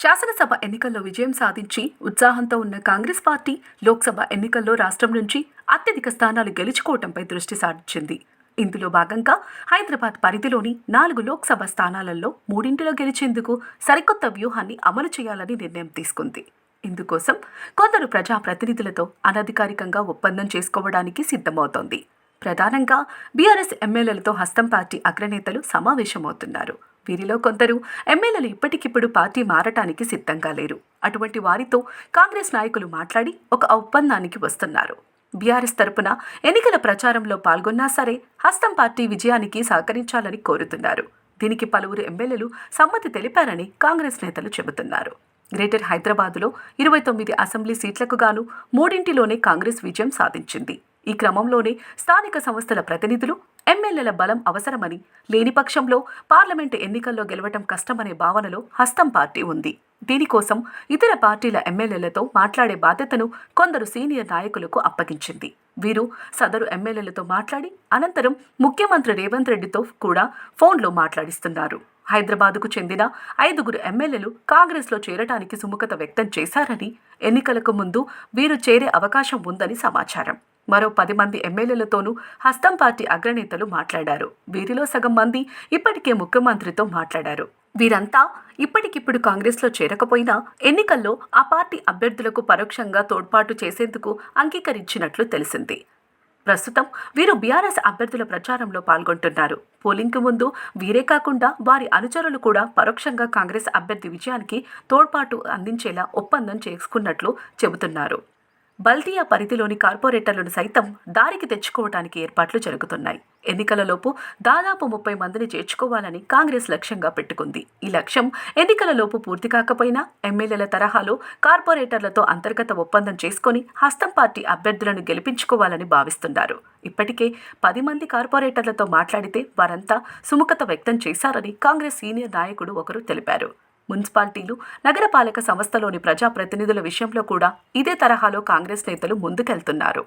శాసనసభ ఎన్నికల్లో విజయం సాధించి ఉత్సాహంతో ఉన్న కాంగ్రెస్ పార్టీ లోక్సభ ఎన్నికల్లో రాష్ట్రం నుంచి అత్యధిక స్థానాలు గెలుచుకోవటంపై దృష్టి సారించింది. ఇందులో భాగంగా హైదరాబాద్ పరిధిలోని నాలుగు లోక్సభ స్థానాలలో మూడింటిలో గెలిచేందుకు సరికొత్త వ్యూహాన్ని అమలు చేయాలని నిర్ణయం తీసుకుంది. ఇందుకోసం కొందరు ప్రజాప్రతినిధులతో అనధికారికంగా ఒప్పందం చేసుకోవడానికి సిద్ధమవుతోంది. ప్రధానంగా బీఆర్ఎస్ ఎమ్మెల్యేలతో హస్తం పార్టీ అగ్రనేతలు సమావేశమవుతున్నారు. వీరిలో కొందరు ఎమ్మెల్యేలు ఇప్పటికిప్పుడు పార్టీ మారటానికి సిద్ధంగా లేరు. అటువంటి వారితో కాంగ్రెస్ నాయకులు మాట్లాడి ఒక ఒప్పందానికి వస్తున్నారు. బీఆర్ఎస్ తరపున ఎన్నికల ప్రచారంలో పాల్గొన్నా సరే హస్తం పార్టీ విజయానికి సహకరించాలని కోరుతున్నారు. దీనికి పలువురు ఎమ్మెల్యేలు సమ్మతి తెలిపారని కాంగ్రెస్ నేతలు చెబుతున్నారు. గ్రేటర్ హైదరాబాదులో ఇరవై తొమ్మిది అసెంబ్లీ సీట్లకు గాను మూడింటిలోనే కాంగ్రెస్ విజయం సాధించింది. ఈ క్రమంలోనే స్థానిక సంస్థల ప్రతినిధులు ఎమ్మెల్యేల బలం అవసరమని లేని పక్షంలో పార్లమెంటు ఎన్నికల్లో గెలవటం కష్టమనే భావనలో హస్తం పార్టీ ఉంది. దీనికోసం ఇతర పార్టీల ఎమ్మెల్యేలతో మాట్లాడే బాధ్యతను కొందరు సీనియర్ నాయకులకు అప్పగించింది. వీరు సదరు ఎమ్మెల్యేలతో మాట్లాడి అనంతరం ముఖ్యమంత్రి రేవంత్ రెడ్డితో కూడా ఫోన్లో మాట్లాడిస్తున్నారు. హైదరాబాదుకు చెందిన ఐదుగురు ఎమ్మెల్యేలు కాంగ్రెస్లో చేరటానికి సుముఖత వ్యక్తం చేశారని ఎన్నికలకు ముందు వీరు చేరే అవకాశం ఉందని సమాచారం. మరో పది మంది ఎమ్మెల్యేలతోనూ హస్తం పార్టీ అగ్రనేతలు మాట్లాడారు. వీరిలో సగం మంది ఇప్పటికే ముఖ్యమంత్రితో మాట్లాడారు. వీరంతా ఇప్పటికిప్పుడు కాంగ్రెస్లో చేరకపోయినా ఎన్నికల్లో ఆ పార్టీ అభ్యర్థులకు పరోక్షంగా తోడ్పాటు చేసేందుకు అంగీకరించినట్లు తెలిసింది. ప్రస్తుతం వీరు బీఆర్ఎస్ అభ్యర్థుల ప్రచారంలో పాల్గొంటున్నారు. పోలింగ్కు ముందు వీరే కాకుండా వారి అనుచరులు కూడా పరోక్షంగా కాంగ్రెస్ అభ్యర్థి విజయానికి తోడ్పాటు అందించేలా ఒప్పందం చేసుకున్నట్లు చెబుతున్నారు. బల్దియా పరిధిలోని కార్పొరేటర్లను సైతం దారికి తెచ్చుకోవడానికి ఏర్పాట్లు జరుగుతున్నాయి. ఎన్నికలలోపు దాదాపు ముప్పై మందిని చేర్చుకోవాలని కాంగ్రెస్ లక్ష్యంగా పెట్టుకుంది. ఈ లక్ష్యం ఎన్నికలలోపు పూర్తి కాకపోయినా ఎమ్మెల్యేల తరహాలో కార్పొరేటర్లతో అంతర్గత ఒప్పందం చేసుకొని హస్తం పార్టీ అభ్యర్థులను గెలిపించుకోవాలని భావిస్తున్నారు. ఇప్పటికే పది మంది కార్పొరేటర్లతో మాట్లాడితే వారంతా సుముఖత వ్యక్తం చేశారని కాంగ్రెస్ సీనియర్ నాయకుడు ఒకరు తెలిపారు. మున్సిపాలిటీలు నగరపాలక సంస్థలోని ప్రజాప్రతినిధుల విషయంలో కూడా ఇదే తరహాలో కాంగ్రెస్ నేతలు ముందుకెళ్తున్నారు.